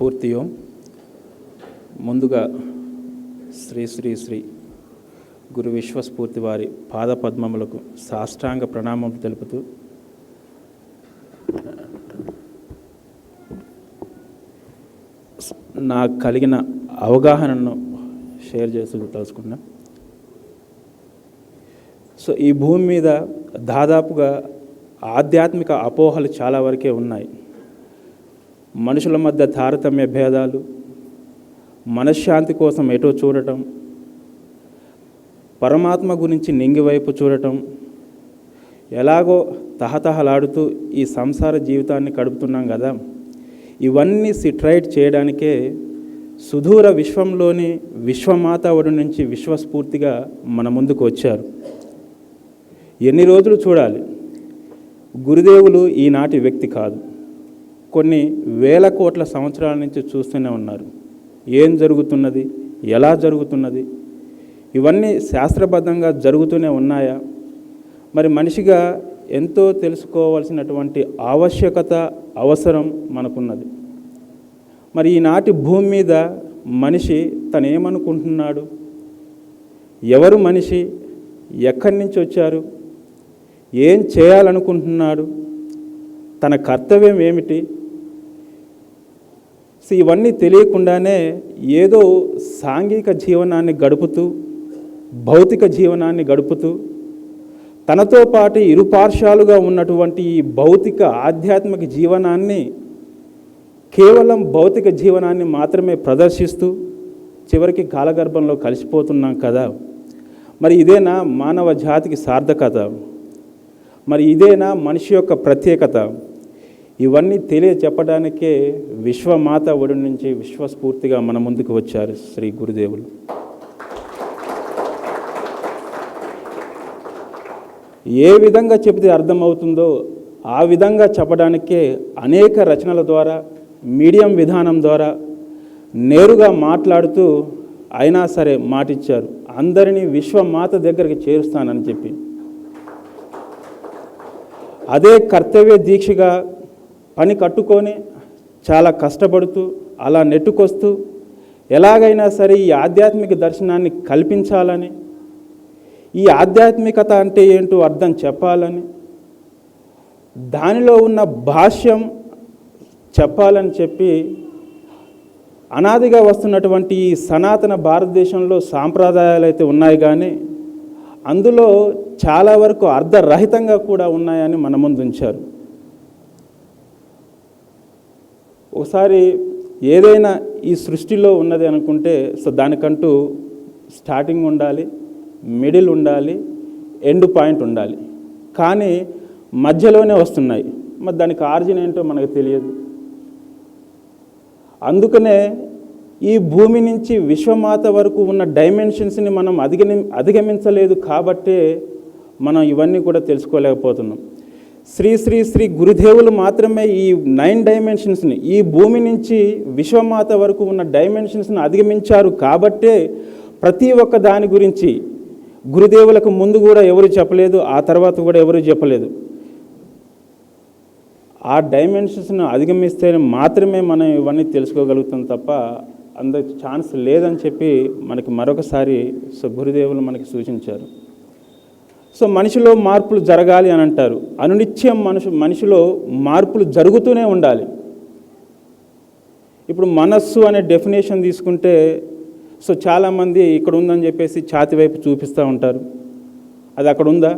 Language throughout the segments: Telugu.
స్ఫూర్తియో ముందుగా శ్రీ శ్రీ శ్రీ గురు విశ్వస్ఫూర్తి వారి పాద పద్మములకు సాష్టాంగ ప్రణామం తెలుపుతూ నాకు కలిగిన అవగాహనను షేర్ చేస్తూ తెలుసుకున్నా సో ఈ భూమి మీద దాదాపుగా ఆధ్యాత్మిక అపోహలు చాలా వరకే ఉన్నాయి. మనుషుల మధ్య తారతమ్య భేదాలు మనశ్శాంతి కోసం ఎటో చూడటం పరమాత్మ గురించి నింగివైపు చూడటం ఎలాగో తహతహలాడుతూ ఈ సంసార జీవితాన్ని గడుపుతున్నాం కదా. ఇవన్నీ సిట్రైట్ చేయడానికే సుదూర విశ్వంలోని విశ్వమాత ఒడి నుంచి విశ్వస్ఫూర్తిగా మన ముందుకు వచ్చారు. ఎన్ని రోజులు చూడాలి? గురుదేవులు ఈనాటి వ్యక్తి కాదు. కొన్ని వేల కోట్ల సంవత్సరాల నుంచి చూస్తూనే ఉన్నారు. ఏం జరుగుతున్నది? ఎలా జరుగుతున్నది? ఇవన్నీ శాస్త్రబద్ధంగా జరుగుతూనే ఉన్నాయా? మరి మనిషిగా ఎంతో తెలుసుకోవాల్సినటువంటి ఆవశ్యకత అవసరం మనకున్నది. మరి ఈనాటి భూమి మీద మనిషి తనేమనుకుంటున్నాడు? ఎవరు మనిషి? ఎక్కడి నుంచి వచ్చారు? ఏం చేయాలనుకుంటున్నాడు? తన కర్తవ్యం ఏమిటి? సో ఇవన్నీ తెలియకుండానే ఏదో సాంఘిక జీవనాన్ని గడుపుతూ భౌతిక జీవనాన్ని గడుపుతూ తనతో పాటు ఇరుపార్శ్వాలుగా ఉన్నటువంటి ఈ భౌతిక ఆధ్యాత్మిక జీవనాన్ని కేవలం భౌతిక జీవనాన్ని మాత్రమే ప్రదర్శిస్తూ చివరికి కాలగర్భంలో కలిసిపోతున్నాం కదా. మరి ఇదేనా మానవ జాతికి సార్థకత? మరి ఇదేనా మనిషి యొక్క ప్రత్యేకత? ఇవన్నీ తెలియ చెప్పడానికే విశ్వమాత ఒడి నుంచి విశ్వస్ఫూర్తిగా మన ముందుకు వచ్చారు శ్రీ గురుదేవులు. ఏ విధంగా చెబితే అర్థమవుతుందో ఆ విధంగా చెప్పడానికే అనేక రచనల ద్వారా మీడియం విధానం ద్వారా నేరుగా మాట్లాడుతూ అయినా సరే మాటిచ్చారు. అందరినీ విశ్వమాత దగ్గరికి చేరుస్తానని చెప్పి. అదే కర్తవ్య దీక్షగా పని కట్టుకొని చాలా కష్టపడుతూ అలా నెట్టుకొస్తూ ఎలాగైనా సరే ఈ ఆధ్యాత్మిక దర్శనాన్ని కల్పించాలని ఈ ఆధ్యాత్మికత అంటే ఏంటో అర్థం చెప్పాలని దానిలో ఉన్న భాష్యం చెప్పాలని చెప్పి అనాదిగా వస్తున్నటువంటి ఈ సనాతన భారతదేశంలో సాంప్రదాయాలు అయితే ఉన్నాయి కానీ అందులో చాలా వరకు అర్ధరహితంగా కూడా ఉన్నాయని మన ముందు ఉంచారు. ఒకసారి ఏదైనా ఈ సృష్టిలో ఉన్నది అనుకుంటే సో దానికంటూ స్టార్టింగ్ ఉండాలి మిడిల్ ఉండాలి ఎండ్ పాయింట్ ఉండాలి. కానీ మధ్యలోనే వస్తున్నాయి. మరి దానికి ఆర్జిన్ ఏంటో మనకు తెలియదు. అందుకనే ఈ భూమి నుంచి విశ్వమాత వరకు ఉన్న డైమెన్షన్స్ని మనం అధిగమి అధిగమించలేదు కాబట్టే మనం ఇవన్నీ కూడా తెలుసుకోలేకపోతున్నాం. శ్రీ శ్రీ శ్రీ గురుదేవులు మాత్రమే ఈ నైన్ డైమెన్షన్స్ని ఈ భూమి నుంచి విశ్వమాత వరకు ఉన్న డైమెన్షన్స్ని అధిగమించారు కాబట్టే ప్రతి ఒక్క దాని గురించి గురుదేవులకు ముందు కూడా ఎవరు చెప్పలేదు ఆ తర్వాత కూడా ఎవరు చెప్పలేదు. ఆ డైమెన్షన్స్ను అధిగమిస్తే మాత్రమే మనం ఇవన్నీ తెలుసుకోగలుగుతాం తప్ప అంత ఛాన్స్ లేదని చెప్పి మనకి మరొకసారి గురుదేవులు మనకి సూచించారు. సో మనిషిలో మార్పులు జరగాలి అని అంటారు. అనునిత్యం మనుషు మనిషిలో మార్పులు జరుగుతూనే ఉండాలి. ఇప్పుడు మనస్సు అనే డెఫినేషన్ తీసుకుంటే సో చాలామంది ఇక్కడ ఉందని చెప్పేసి ఛాతి వైపు చూపిస్తూ ఉంటారు. అది అక్కడ ఉందా?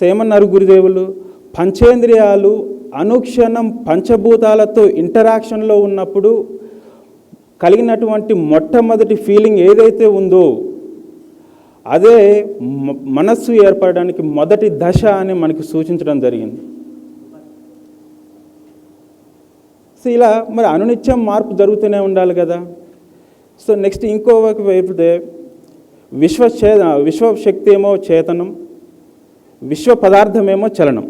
సో ఏమన్నారు గురుదేవులు? పంచేంద్రియాలు అనుక్షణం పంచభూతాలతో ఇంటరాక్షన్లో ఉన్నప్పుడు కలిగినటువంటి మొట్టమొదటి ఫీలింగ్ ఏదైతే ఉందో అదే మనస్సు ఏర్పడడానికి మొదటి దశ అని మనకి సూచించడం జరిగింది. సో ఇలా మరి అనునిత్యం మార్పు జరుగుతూనే ఉండాలి కదా. సో నెక్స్ట్ ఇంకో వైపుతే విశ్వచే విశ్వశక్తి ఏమో చేతనం విశ్వ పదార్థమేమో చలనం.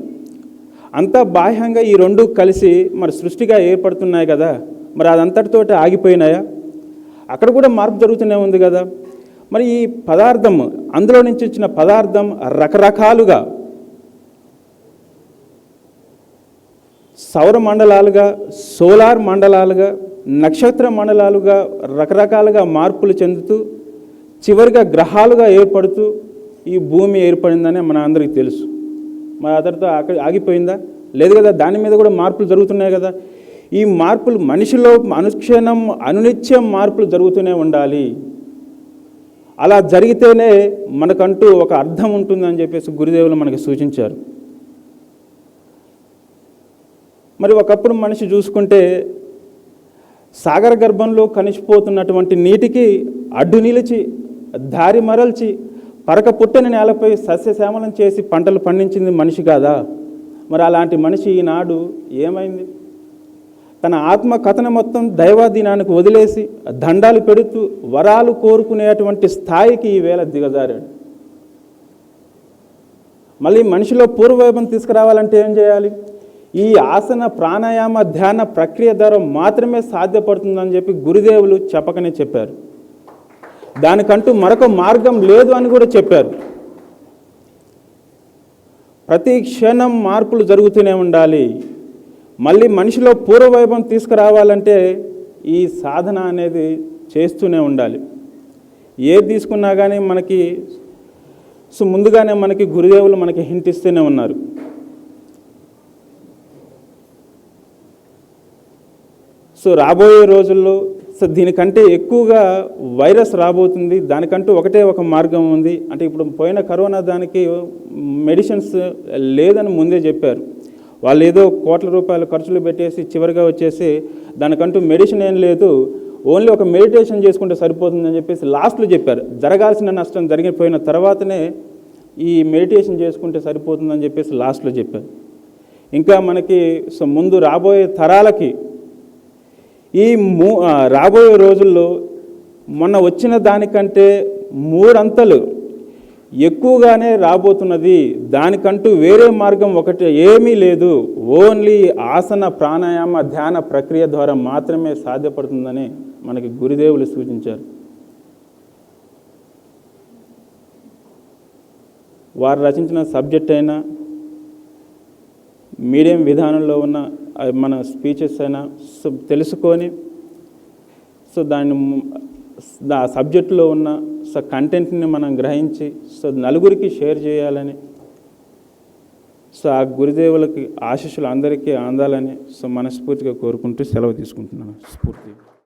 అంతా బాహ్యంగా ఈ రెండు కలిసి మరి సృష్టిగా ఏర్పడుతున్నాయి కదా. మరి అదంతటితోటి ఆగిపోయినాయా? అక్కడ కూడా మార్పు జరుగుతూనే ఉంది కదా. మరి ఈ పదార్థం అందులో నుంచి వచ్చిన పదార్థం రకరకాలుగా సౌర మండలాలుగా సోలార్ మండలాలుగా నక్షత్ర మండలాలుగా రకరకాలుగా మార్పులు చెందుతూ చివరిగా గ్రహాలుగా ఏర్పడుతూ ఈ భూమి ఏర్పడిందని మన అందరికీ తెలుసు. మరి ఆ అక్కడ ఆగిపోయిందా? లేదు కదా దాని మీద కూడా మార్పులు జరుగుతున్నాయి కదా. ఈ మార్పులు మనిషిలో అనుక్షణం అనునిత్యం మార్పులు జరుగుతూనే ఉండాలి. అలా జరిగితేనే మనకంటూ ఒక అర్థం ఉంటుందని చెప్పేసి గురుదేవులు మనకి సూచించారు. మరి ఒకప్పుడు మనిషి చూసుకుంటే సాగర గర్భంలో కనిసిపోతున్నటువంటి నీటికి అడ్డు నిలిచి దారి మరల్చి పరక పుట్టని నేలపై సస్యశ్యామలం చేసి పంటలు పండించింది మనిషి కాదా? మరి అలాంటి మనిషి ఈనాడు ఏమైంది? తన ఆత్మ కథన మొత్తం దైవాధీనానికి వదిలేసి దండాలు పెడుతూ వరాలు కోరుకునేటువంటి స్థాయికి ఈవేళ దిగజారాడు. మళ్ళీ మనిషిలో పూర్వవైభవం తీసుకురావాలంటే ఏం చేయాలి? ఈ ఆసన ప్రాణాయామ ధ్యాన ప్రక్రియ ద్వారా మాత్రమే సాధ్యపడుతుందని చెప్పి గురుదేవులు చెప్పకనే చెప్పారు. దానికంటూ మరొక మార్గం లేదు అని కూడా చెప్పారు. ప్రతి క్షణం మార్పులు జరుగుతూనే ఉండాలి. మళ్ళీ మనిషిలో పూర్వవైభవం తీసుకురావాలంటే ఈ సాధన అనేది చేస్తూనే ఉండాలి. ఏది తీసుకున్నా కానీ మనకి సో ముందుగానే మనకి గురుదేవులు మనకి హింట్ ఇస్తూనే ఉన్నారు. సో రాబోయే రోజుల్లో సో దీనికంటే ఎక్కువగా వైరస్ రాబోతుంది. దానికంటూ ఒకటే ఒక మార్గం ఉంది. అంటే ఇప్పుడు పోయిన కరోనా దానికి మెడిసిన్స్ లేదని ముందే చెప్పారు. వాళ్ళు ఏదో కోట్ల రూపాయలు ఖర్చులు పెట్టేసి చివరిగా వచ్చేసి దానికంటూ మెడిసిన్ ఏం లేదు ఓన్లీ ఒక మెడిటేషన్ చేసుకుంటే సరిపోతుందని చెప్పేసి లాస్ట్లో చెప్పారు. జరగాల్సిన నష్టం జరిగిపోయిన తర్వాతనే ఈ మెడిటేషన్ చేసుకుంటే సరిపోతుందని చెప్పేసి లాస్ట్లో చెప్పారు. ఇంకా మనకి సో ముందు రాబోయే తరాలకి ఈ మూ రాబోయే రోజుల్లో మొన్న వచ్చిన దానికంటే మూడంతలు ఎక్కువగానే రాబోతున్నది. దానికంటూ వేరే మార్గం ఒకటి ఏమీ లేదు. ఓన్లీ ఆసన ప్రాణాయామ ధ్యాన ప్రక్రియ ద్వారా మాత్రమే సాధ్యపడుతుందని మనకి గురుదేవులు సూచించారు. వారు రచించిన సబ్జెక్ట్ అయినా మీడియం విధానంలో ఉన్న మన స్పీచెస్ అయినా సో తెలుసుకొని సో దాన్ని ఆ సబ్జెక్టులో ఉన్న సో కంటెంట్ని మనం గ్రహించి సో నలుగురికి షేర్ చేయాలని సో ఆ గురుదేవులకి ఆశీస్సులు అందరికీ అందాలని సో మనస్ఫూర్తిగా కోరుకుంటూ సెలవు తీసుకుంటున్నాను. స్ఫూర్తిగా